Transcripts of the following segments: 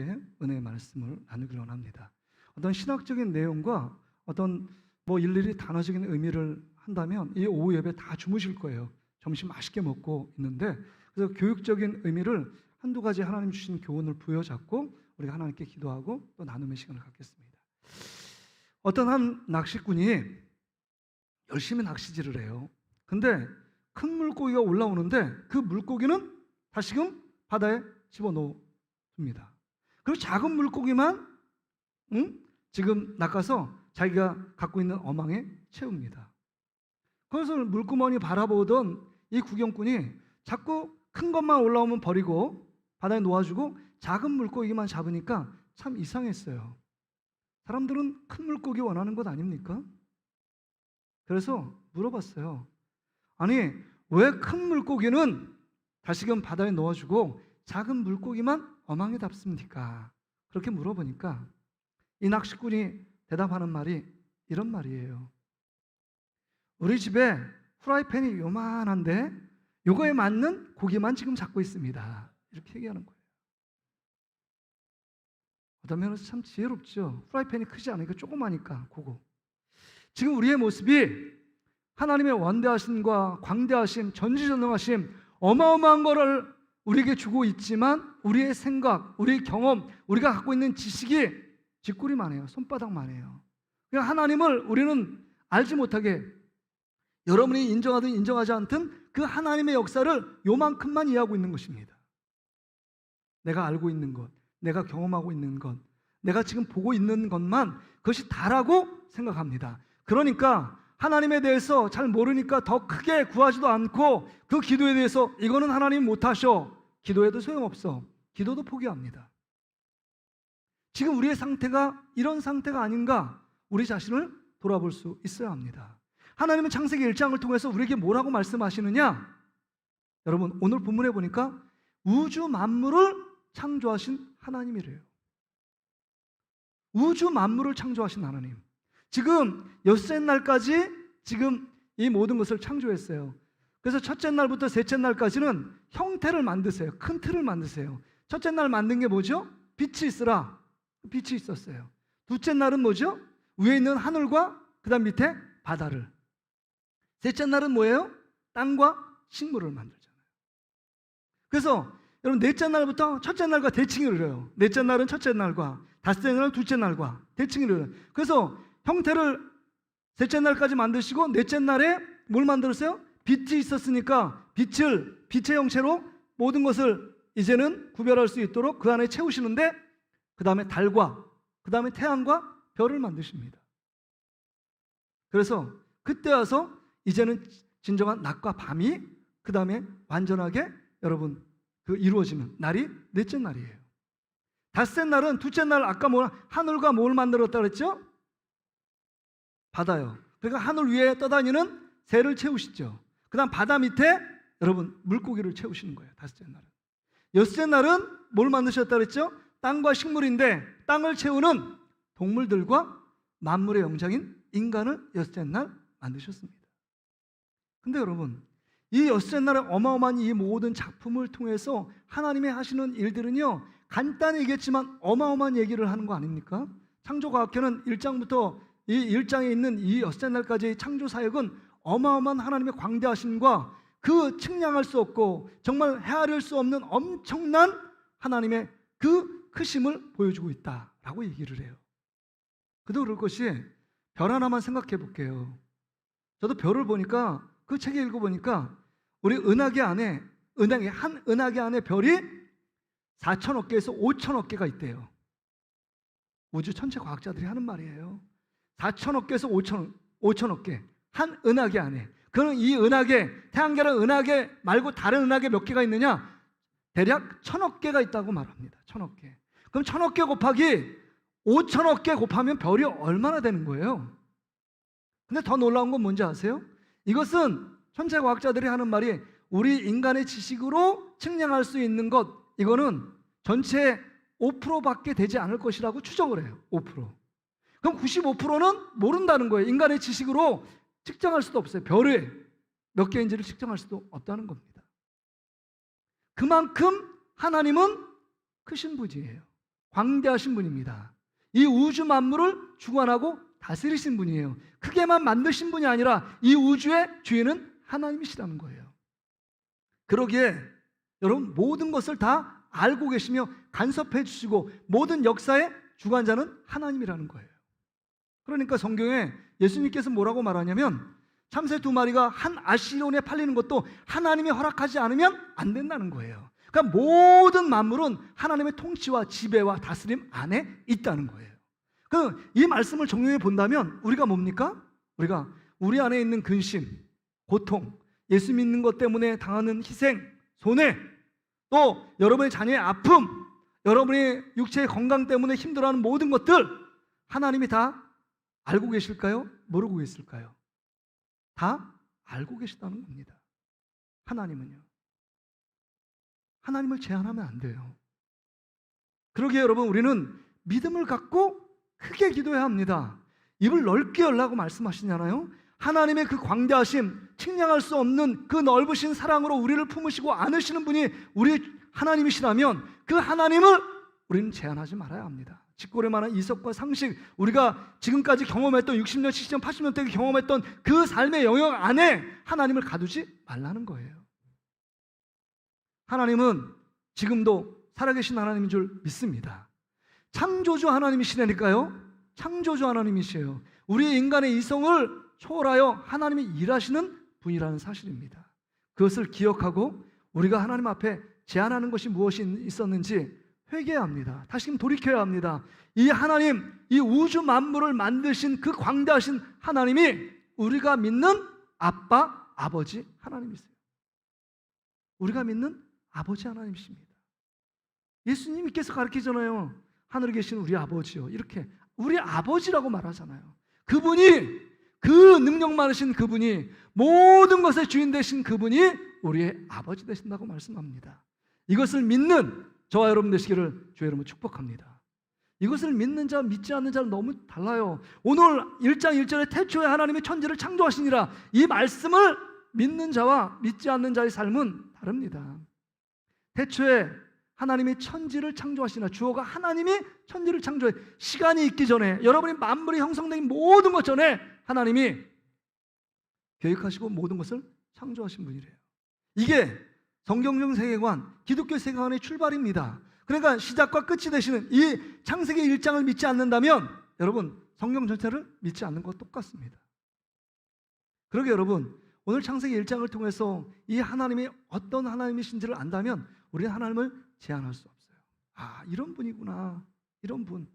함께 은혜의 말씀을 나누기로 합니다. 어떤 신학적인 내용과 어떤 뭐 일일이 단어적인 의미를 한다면 이 오후 예배 다 주무실 거예요. 점심 맛있게 먹고 있는데 그래서 교육적인 의미를 한두 가지 하나님 주신 교훈을 부여잡고 우리가 하나님께 기도하고 또 나눔의 시간을 갖겠습니다. 어떤 한 낚시꾼이 열심히 낚시질을 해요. 근데 큰 물고기가 올라오는데 그 물고기는 다시금 바다에 집어넣습니다. 그리고 작은 물고기만 응? 지금 낚아서 자기가 갖고 있는 어망에 채웁니다. 그래서 물구멍이 바라보던 이 구경꾼이 자꾸 큰 것만 올라오면 버리고 바다에 놓아주고 작은 물고기만 잡으니까 참 이상했어요. 사람들은 큰 물고기 원하는 것 아닙니까? 그래서 물어봤어요. 아니, 왜 큰 물고기는 다시금 바다에 넣어주고 작은 물고기만 어망에 담습니까? 그렇게 물어보니까 이 낚시꾼이 대답하는 말이 이런 말이에요. 우리 집에 프라이팬이 요만한데 요거에 맞는 고기만 지금 잡고 있습니다. 이렇게 얘기하는 거예요. 어떤 면에서 참 지혜롭죠. 프라이팬이 크지 않으니까 조그마니까 그거. 지금 우리의 모습이 하나님의 원대하심과 광대하심, 전지전능하심, 어마어마한 거를 우리에게 주고 있지만 우리의 생각, 우리의 경험, 우리가 갖고 있는 지식이 쥐꼬리만 해요. 손바닥만 해요. 그냥 하나님을 우리는 알지 못하게 여러분이 인정하든 인정하지 않든 그 하나님의 역사를 요만큼만 이해하고 있는 것입니다. 내가 알고 있는 것, 내가 경험하고 있는 것, 내가 지금 보고 있는 것만 그것이 다라고 생각합니다. 그러니까 하나님에 대해서 잘 모르니까 더 크게 구하지도 않고 그 기도에 대해서 이거는 하나님 못하셔. 기도해도 소용없어. 기도도 포기합니다. 지금 우리의 상태가 이런 상태가 아닌가 우리 자신을 돌아볼 수 있어야 합니다. 하나님은 창세기 1장을 통해서 우리에게 뭐라고 말씀하시느냐? 여러분 오늘 본문에 보니까 우주 만물을 창조하신 하나님이래요. 우주 만물을 창조하신 하나님. 지금 엿새 날까지 지금 이 모든 것을 창조했어요. 그래서 첫째 날부터 셋째 날까지는 형태를 만드세요. 큰 틀을 만드세요. 첫째 날 만든 게 뭐죠? 빛이 있으라. 빛이 있었어요. 둘째 날은 뭐죠? 위에 있는 하늘과 그다음 밑에 바다를. 셋째 날은 뭐예요? 땅과 식물을 만들잖아요. 그래서 여러분 넷째 날부터 첫째 날과 대칭을 해요. 넷째 날은 첫째 날과 다섯째 날은 둘째 날과 대칭을 해요. 그래서 형태를 셋째 날까지 만드시고 넷째 날에 뭘 만들었어요? 빛이 있었으니까 빛을 빛의 형체로 모든 것을 이제는 구별할 수 있도록 그 안에 채우시는데 그 다음에 달과 그 다음에 태양과 별을 만드십니다. 그래서 그때 와서 이제는 진정한 낮과 밤이 그 다음에 완전하게 여러분 그 이루어지는 날이 넷째 날이에요. 닷새 날은 둘째 날 아까 뭐 하늘과 뭘 만들었다 그랬죠? 바다요. 그러니까 하늘 위에 떠다니는 새를 채우시죠. 그 다음 바다 밑에 여러분 물고기를 채우시는 거예요. 다섯째 날은. 여섯째 날은 뭘 만드셨다 그랬죠? 땅과 식물인데 땅을 채우는 동물들과 만물의 영장인 인간을 여섯째 날 만드셨습니다. 근데 여러분 이 여섯째 날에 어마어마한 이 모든 작품을 통해서 하나님이 하시는 일들은요 간단히 얘기했지만 어마어마한 얘기를 하는 거 아닙니까? 창조과학회는 1장부터 이 1장에 있는 이 여섯째 날까지의 창조 사역은 어마어마한 하나님의 광대하심과 그 측량할 수 없고 정말 헤아릴 수 없는 엄청난 하나님의 그 크심을 보여주고 있다라고 얘기를 해요. 그도 그럴 것이 별 하나만 생각해 볼게요. 저도 별을 보니까 그 책에 읽어 보니까 우리 은하계 안에 은하계 한 은하계 안에 별이 4천억 개에서 5천억 개가 있대요. 우주 천체 과학자들이 하는 말이에요. 4천억 개에서 5천 5천억 개. 한 은하계 안에. 그는 이 은하계, 태양계는 은하계 말고 다른 은하계 몇 개가 있느냐? 대략 천억 개가 있다고 말합니다. 천억 개. 그럼 천억 개 곱하기 5천억 개 곱하면 별이 얼마나 되는 거예요? 근데 더 놀라운 건 뭔지 아세요? 이것은 천체 과학자들이 하는 말이 우리 인간의 지식으로 측량할 수 있는 것, 이거는 전체 5%밖에 되지 않을 것이라고 추정을 해요. 5%. 그럼 95%는 모른다는 거예요. 인간의 지식으로 측정할 수도 없어요. 별을 몇 개인지를 측정할 수도 없다는 겁니다. 그만큼 하나님은 크신 분이에요. 광대하신 분입니다. 이 우주 만물을 주관하고 다스리신 분이에요. 크게만 만드신 분이 아니라 이 우주의 주인은 하나님이시라는 거예요. 그러기에 여러분 모든 것을 다 알고 계시며 간섭해 주시고 모든 역사의 주관자는 하나님이라는 거예요. 그러니까 성경에 예수님께서 뭐라고 말하냐면 참새 두 마리가 한 아시론에 팔리는 것도 하나님이 허락하지 않으면 안 된다는 거예요. 그러니까 모든 만물은 하나님의 통치와 지배와 다스림 안에 있다는 거예요. 그 이 말씀을 정리해 본다면 우리가 뭡니까? 우리가 우리 안에 있는 근심, 고통, 예수 믿는 것 때문에 당하는 희생, 손해, 또 여러분의 자녀의 아픔, 여러분의 육체의 건강 때문에 힘들어하는 모든 것들 하나님이 다 알고 계실까요? 모르고 계실까요? 다 알고 계시다는 겁니다. 하나님은요. 하나님을 제한하면 안 돼요. 그러기에 여러분 우리는 믿음을 갖고 크게 기도해야 합니다. 입을 넓게 열라고 말씀하시잖아요. 하나님의 그 광대하심, 측량할 수 없는 그 넓으신 사랑으로 우리를 품으시고 안으시는 분이 우리 하나님이시라면 그 하나님을 우리는 제한하지 말아야 합니다. 직고래만한 이석과 상식, 우리가 지금까지 경험했던 60년, 70년, 80년 대 경험했던 그 삶의 영역 안에 하나님을 가두지 말라는 거예요. 하나님은 지금도 살아계신 하나님인 줄 믿습니다. 창조주 하나님이시라니까요. 창조주 하나님이시에요. 우리 인간의 이성을 초월하여 하나님이 일하시는 분이라는 사실입니다. 그것을 기억하고 우리가 하나님 앞에 제안하는 것이 무엇이 있었는지 회개해야 합니다. 다시금 돌이켜야 합니다. 이 하나님, 이 우주 만물을 만드신 그 광대하신 하나님이 우리가 믿는 아빠, 아버지 하나님이세요. 우리가 믿는 아버지 하나님이십니다. 예수님께서 가르치잖아요. 하늘에 계신 우리 아버지요. 이렇게 우리 아버지라고 말하잖아요. 그분이 그 능력 많으신 그분이 모든 것의 주인 되신 그분이 우리의 아버지 되신다고 말씀합니다. 이것을 믿는 저와 여러분 되시기를 주의 여러분 축복합니다. 이것을 믿는 자, 믿지 않는 자는 너무 달라요. 오늘 1장 1절에 태초에 하나님이 천지를 창조하시니라 이 말씀을 믿는 자와 믿지 않는 자의 삶은 다릅니다. 태초에 하나님이 천지를 창조하시나 주어가 하나님이 천지를 창조해 시간이 있기 전에 여러분이 만물이 형성된 모든 것 전에 하나님이 계획하시고 모든 것을 창조하신 분이래요. 이게 성경적 세계관, 기독교 세계관의 출발입니다. 그러니까 시작과 끝이 되시는 이 창세기 1장을 믿지 않는다면 여러분 성경 전체를 믿지 않는 것 똑같습니다. 그러게 여러분 오늘 창세기 1장을 통해서 이 하나님이 어떤 하나님이신지를 안다면 우리는 하나님을 제한할 수 없어요. 아, 이런 분이구나. 이런 분.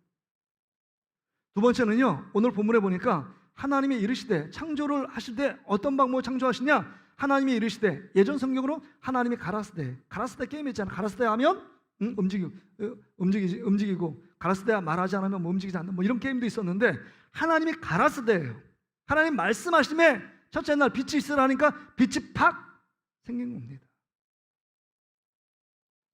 두 번째는요. 오늘 본문에 보니까 하나님이 이르시되 창조를 하실 때 어떤 방법으로 창조하시냐? 하나님이 이르시되 예전 성경으로 하나님이 가라스대 가라스대 게임 있잖아. 가라스대 하면 응? 움직이고 어, 움직이지 움직이고 가라스대 말하지 않으면 뭐 움직이지 않는 뭐 이런 게임도 있었는데 하나님이 가라스대예요. 하나님 말씀하심에 첫째 날 빛이 있으라 하니까 빛이 팍 생긴 겁니다.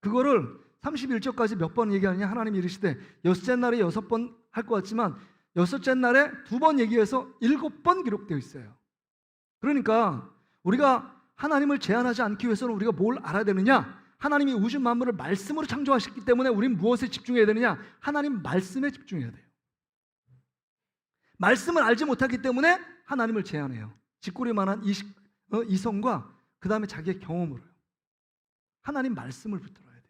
그거를 31절까지 몇 번 얘기하느냐 하나님이 이르시되 여섯째 날에 여섯 번 할 것 같지만 여섯째 날에 두 번 얘기해서 일곱 번 기록되어 있어요. 그러니까 우리가 하나님을 제한하지 않기 위해서는 우리가 뭘 알아야 되느냐? 하나님이 우주 만물을 말씀으로 창조하셨기 때문에 우리는 무엇에 집중해야 되느냐? 하나님 말씀에 집중해야 돼요. 말씀을 알지 못하기 때문에 하나님을 제한해요. 짓구리만한 이, 어, 이성과 그 다음에 자기의 경험으로요. 하나님 말씀을 붙들어야 돼요.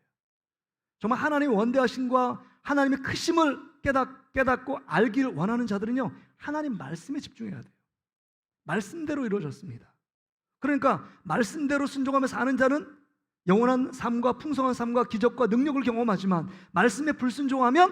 정말 하나님의 원대하심과 하나님의 크심을 깨닫, 깨닫고 알기를 원하는 자들은요, 하나님 말씀에 집중해야 돼요. 말씀대로 이루어졌습니다. 그러니까 말씀대로 순종하며 사는 자는 영원한 삶과 풍성한 삶과 기적과 능력을 경험하지만 말씀에 불순종하면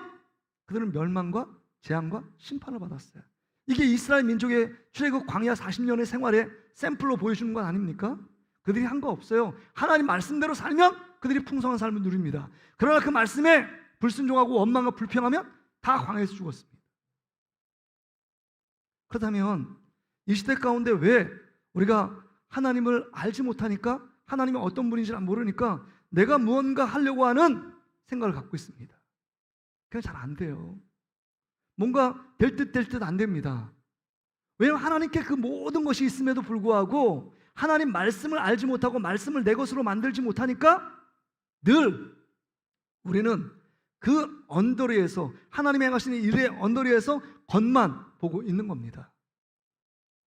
그들은 멸망과 재앙과 심판을 받았어요. 이게 이스라엘 민족의 출애굽 광야 40년의 생활의 샘플로 보여주는 건 아닙니까? 그들이 한 거 없어요. 하나님 말씀대로 살면 그들이 풍성한 삶을 누립니다. 그러나 그 말씀에 불순종하고 원망과 불평하면 다 광야에서 죽었습니다. 그렇다면 이 시대 가운데 왜 우리가 하나님을 알지 못하니까 하나님이 어떤 분인지 모르니까 내가 무언가 하려고 하는 생각을 갖고 있습니다. 그냥 잘 안 돼요. 뭔가 될 듯 될 듯 안 됩니다. 왜냐하면 하나님께 그 모든 것이 있음에도 불구하고 하나님 말씀을 알지 못하고 말씀을 내 것으로 만들지 못하니까 늘 우리는 그 언더리에서 하나님이 행하시는 일의 언더리에서 겉만 보고 있는 겁니다.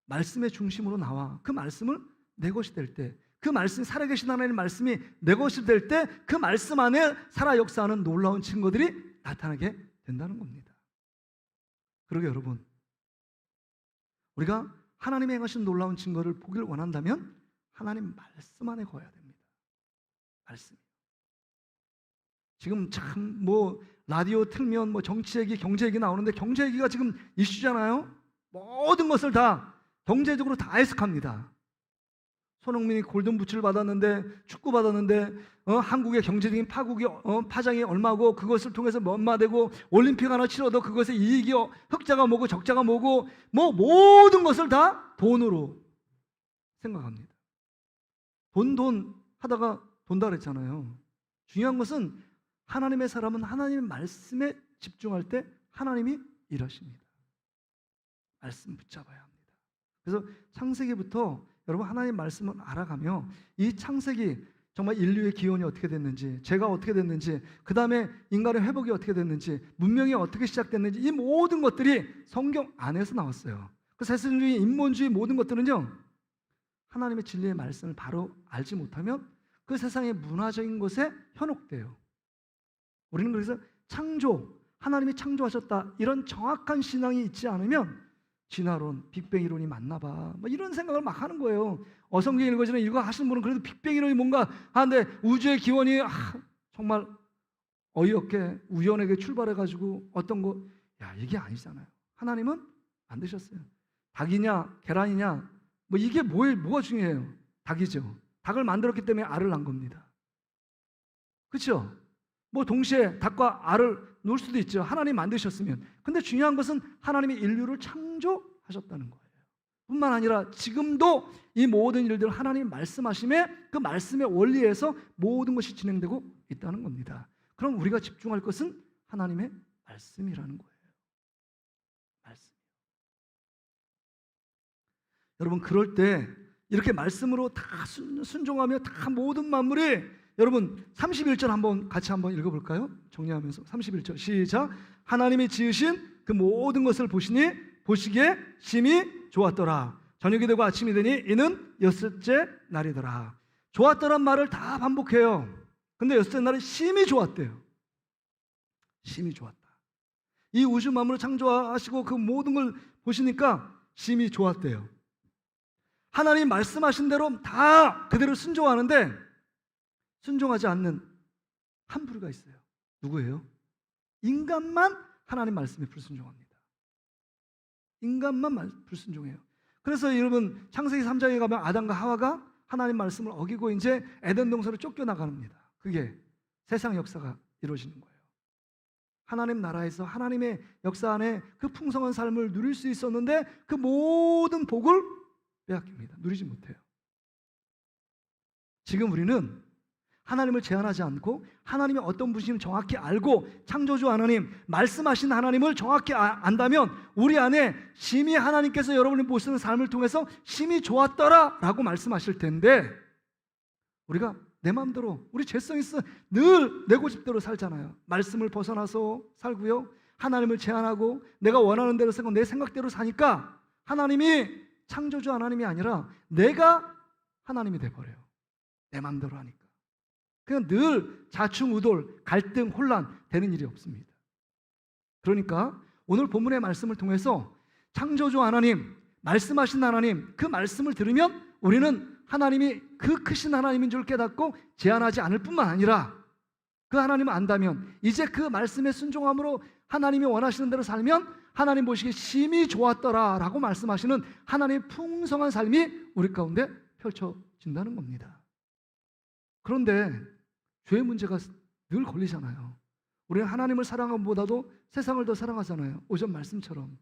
말씀의 중심으로 나와 그 말씀을 내 것이 될 때, 그 말씀 살아계신 하나님의 말씀이 내 것이 될 때, 그 말씀 안에 살아 역사하는 놀라운 증거들이 나타나게 된다는 겁니다. 그러게 여러분, 우리가 하나님의 행하신 놀라운 증거를 보길 원한다면 하나님 말씀 안에 거야 됩니다. 말씀. 지금 참 뭐 라디오 틀면 뭐 정치 얘기, 경제 얘기 나오는데 경제 얘기가 지금 이슈잖아요. 모든 것을 다 경제적으로 다 해석합니다. 손흥민이 골든 부츠를 받았는데 축구 받았는데 어, 한국의 경제적인 파국이 어, 파장이 얼마고 그것을 통해서 얼마 되고 올림픽 하나 치러도 그것의 이익이 어, 흑자가 뭐고 적자가 뭐고 뭐 모든 것을 다 돈으로 생각합니다. 돈 돈 하다가 돈다 그랬잖아요. 중요한 것은 하나님의 사람은 하나님의 말씀에 집중할 때 하나님이 일하십니다. 말씀 붙잡아야 합니다. 그래서 창세기부터 여러분 하나님 말씀을 알아가며 이 창세기 정말 인류의 기원이 어떻게 됐는지, 죄가 어떻게 됐는지, 그 다음에 인간의 회복이 어떻게 됐는지, 문명이 어떻게 시작됐는지 이 모든 것들이 성경 안에서 나왔어요. 그 세속주의, 인본주의 모든 것들은요 하나님의 진리의 말씀을 바로 알지 못하면 그 세상의 문화적인 것에 현혹돼요. 우리는 그래서 창조, 하나님이 창조하셨다 이런 정확한 신앙이 있지 않으면 진화론, 빅뱅 이론이 맞나 봐. 뭐 이런 생각을 막 하는 거예요. 어성경 읽어지는 이거 하시는 분은 그래도 빅뱅 이론이 뭔가 하는데 우주의 기원이 아, 정말 어이없게 우연하게 출발해 가지고 어떤 거 야, 이게 아니잖아요. 하나님은 만드셨어요. 닭이냐, 계란이냐 뭐 이게 뭐 뭐가 중요해요? 닭이죠. 닭을 만들었기 때문에 알을 낳은 겁니다. 그렇죠? 뭐 동시에 닭과 알을 놓을 수도 있죠. 하나님 만드셨으면. 근데 중요한 것은 하나님이 인류를 창조하셨다는 거예요. 뿐만 아니라 지금도 이 모든 일들을 하나님 말씀하심에 그 말씀의 원리에서 모든 것이 진행되고 있다는 겁니다. 그럼 우리가 집중할 것은 하나님의 말씀이라는 거예요. 말씀. 여러분 그럴 때 이렇게 말씀으로 다 순, 순종하며 다 모든 만물이 여러분 31절 한번 같이 한번 읽어볼까요? 정리하면서 31절 시작. 하나님이 지으신 그 모든 것을 보시니 보시기에 심히 좋았더라. 저녁이 되고 아침이 되니 이는 여섯째 날이더라. 좋았더란 말을 다 반복해요. 근데 여섯째 날은 심히 좋았대요. 심히 좋았다. 이 우주 만물을 창조하시고 그 모든 걸 보시니까 심히 좋았대요. 하나님 말씀하신 대로 다 그대로 순종하는데 순종하지 않는 한 부류가 있어요. 누구예요? 인간만 하나님 말씀에 불순종합니다. 인간만 불순종해요. 그래서 여러분 창세기 3장에 가면 아담과 하와가 하나님 말씀을 어기고 이제 에덴 동산으로 쫓겨나갑니다. 그게 세상 역사가 이루어지는 거예요. 하나님 나라에서 하나님의 역사 안에 그 풍성한 삶을 누릴 수 있었는데 그 모든 복을 빼앗깁니다. 누리지 못해요. 지금 우리는 하나님을 제한하지 않고 하나님이 어떤 분이심 정확히 알고 창조주 하나님 말씀하신 하나님을 정확히 아- 안다면 우리 안에 심히 하나님께서 여러분이 보시는 삶을 통해서 심히 좋았더라라고 말씀하실 텐데 우리가 내 마음대로 우리 죄성 있어 늘 내 고집대로 살잖아요. 말씀을 벗어나서 살고요. 하나님을 제한하고 내가 원하는 대로 생각 내 생각대로 사니까 하나님이 창조주 하나님이 아니라 내가 하나님이 돼 버려요. 내 마음대로 하니까. 그냥 늘 자충우돌, 갈등, 혼란 되는 일이 없습니다. 그러니까 오늘 본문의 말씀을 통해서 창조주 하나님, 말씀하신 하나님, 그 말씀을 들으면 우리는 하나님이 그 크신 하나님인 줄 깨닫고 제한하지 않을 뿐만 아니라 그 하나님을 안다면 이제 그 말씀에 순종함으로 하나님이 원하시는 대로 살면 하나님 보시기에 심히 좋았더라라고 말씀하시는 하나님의 풍성한 삶이 우리 가운데 펼쳐진다는 겁니다. 그런데 죄의 문제가 늘 걸리잖아요. 우리는 하나님을 사랑함보다도 세상을 더 사랑하잖아요. 오전 말씀처럼.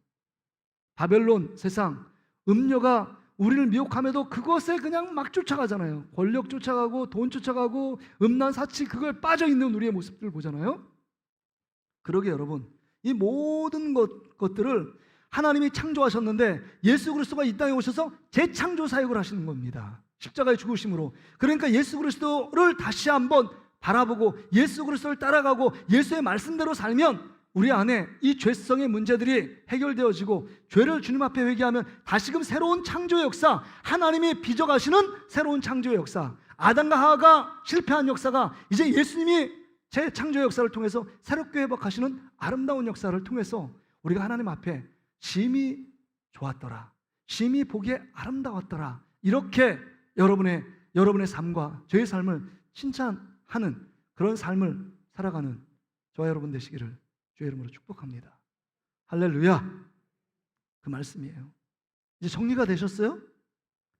바벨론 세상 음료가 우리를 미혹함에도 그것에 그냥 막 쫓아가잖아요. 권력 쫓아가고 돈 쫓아가고 음란 사치 그걸 빠져 있는 우리의 모습들을 보잖아요. 그러게 여러분 이 모든 것, 것들을 하나님이 창조하셨는데 예수 그리스도가 이 땅에 오셔서 재창조 사역을 하시는 겁니다. 십자가의 죽으심으로. 그러니까 예수 그리스도를 다시 한번 바라보고 예수 그리스도를 따라가고 예수의 말씀대로 살면 우리 안에 이 죄성의 문제들이 해결되어지고 죄를 주님 앞에 회개하면 다시금 새로운 창조의 역사, 하나님이 빚어가시는 새로운 창조의 역사, 아담과 하와가 실패한 역사가 이제 예수님이 재창조의 역사를 통해서 새롭게 회복하시는 아름다운 역사를 통해서 우리가 하나님 앞에 심히 좋았더라. 심히 보기에 아름다웠더라. 이렇게 여러분의 여러분의 삶과 저의 삶을 칭찬 하는 그런 삶을 살아가는 저와 여러분 되시기를 주의 이름으로 축복합니다. 할렐루야. 그 말씀이에요. 이제 정리가 되셨어요?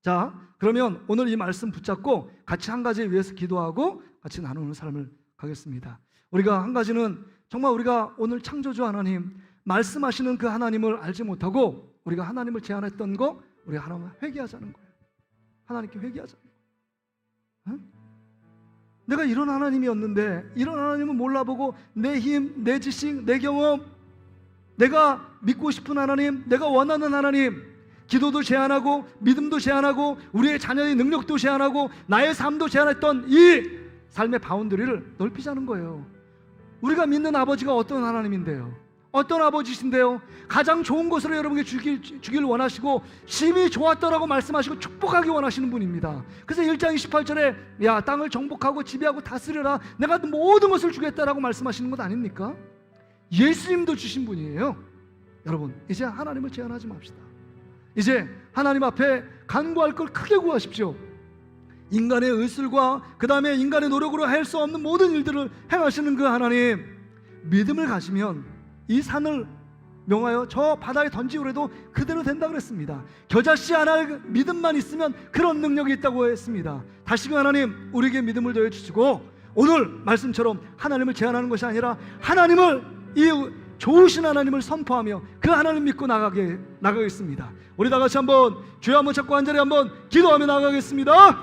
자, 그러면 오늘 이 말씀 붙잡고 같이 한 가지에 위해서 기도하고 같이 나누는 삶을 가겠습니다. 우리가 한 가지는 정말 우리가 오늘 창조주 하나님 말씀하시는 그 하나님을 알지 못하고 우리가 하나님을 제안했던 거 우리가 하나님 회개하자는 거예요. 하나님께 회개하자는 거예요. 응? 내가 이런 하나님이었는데 이런 하나님은 몰라보고 내 힘, 내 지식, 내 경험 내가 믿고 싶은 하나님, 내가 원하는 하나님 기도도 제한하고 믿음도 제한하고 우리의 자녀의 능력도 제한하고 나의 삶도 제한했던 이 삶의 바운더리를 넓히자는 거예요. 우리가 믿는 아버지가 어떤 하나님인데요? 어떤 아버지신데요? 가장 좋은 것으로 여러분께 주길, 주길 원하시고 심히 좋았더라고 말씀하시고 축복하기 원하시는 분입니다. 그래서 1장 28절에 야 땅을 정복하고 지배하고 다스려라 내가 모든 것을 주겠다라고 말씀하시는 것 아닙니까? 예수님도 주신 분이에요. 여러분 이제 하나님을 제한하지 맙시다. 이제 하나님 앞에 간구할 걸 크게 구하십시오. 인간의 의술과 그 다음에 인간의 노력으로 할 수 없는 모든 일들을 행하시는 그 하나님 믿음을 가지면 이 산을 명하여 저 바다에 던지우래도 그대로 된다 그랬습니다. 겨자씨 하나의 믿음만 있으면 그런 능력이 있다고 했습니다. 다시금 하나님 우리에게 믿음을 더해 주시고 오늘 말씀처럼 하나님을 제한하는 것이 아니라 하나님을 이 좋으신 하나님을 선포하며 그 하나님 믿고 나가게 나가겠습니다. 우리 다 같이 한번 주여 한번 찾고 한 자리 한번 기도하며 나가겠습니다.